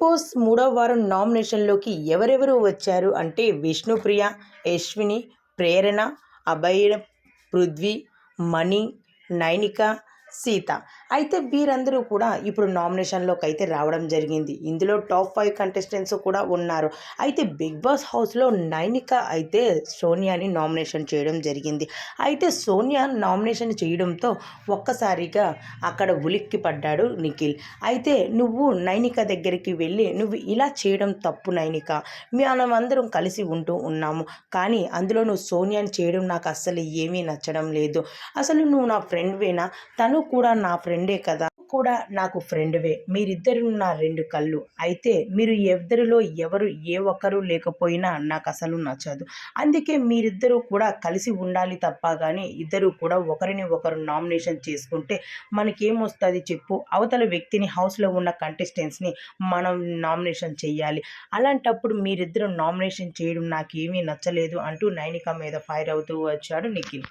Boss మూడవ వారం నామినేషన్లోకి ఎవరెవరు వచ్చారు అంటే విష్ణుప్రియ యశ్విని ప్రేరణ అభయ పృథ్వీ మణి నైనిక సీత. అయితే వీరందరూ కూడా ఇప్పుడు నామినేషన్లోకి అయితే రావడం జరిగింది. ఇందులో టాప్ ఫైవ్ కంటెస్టెంట్స్ కూడా ఉన్నారు. అయితే బిగ్ బాస్ హౌస్లో నైనిక అయితే సోనియాని నామినేషన్ చేయడం జరిగింది. అయితే సోనియా నామినేషన్ చేయడంతో ఒక్కసారిగా అక్కడ ఉలిక్కి పడ్డాడు నిఖిల్. అయితే నువ్వు నైనిక దగ్గరికి వెళ్ళి నువ్వు ఇలా చేయడం తప్పు నైనిక. మనం అందరం కలిసి ఉంటూ ఉన్నాము. కానీ అందులో నువ్వు సోనియాని చేయడం నాకు అస్సలు ఏమీ నచ్చడం లేదు. అసలు నువ్వు నా ఫ్రెండ్వేనా? తను కూడా నా ఫ్రెండ్ ఫ్రెండే కదా. కూడా నాకు ఫ్రెండ్వే. మీరిద్దరు నా రెండు కళ్ళు. అయితే మీరు ఇద్దరిలో ఎవరు ఏ ఒక్కరు లేకపోయినా నాకు అసలు నచ్చదు. అందుకే మీరిద్దరూ కూడా కలిసి ఉండాలి తప్ప కానీ ఇద్దరు కూడా ఒకరిని ఒకరు నామినేషన్ చేసుకుంటే మనకేమొస్తుంది చెప్పు. అవతల వ్యక్తిని హౌస్లో ఉన్న కంటెస్టెంట్స్ని మనం నామినేషన్ చేయాలి అలాంటప్పుడు మీరిద్దరు నామినేషన్ చేయడం నాకేమీ నచ్చలేదు అంటూ నైనిక మీద ఫైర్ అవుతూ వచ్చాడు నిఖిల్.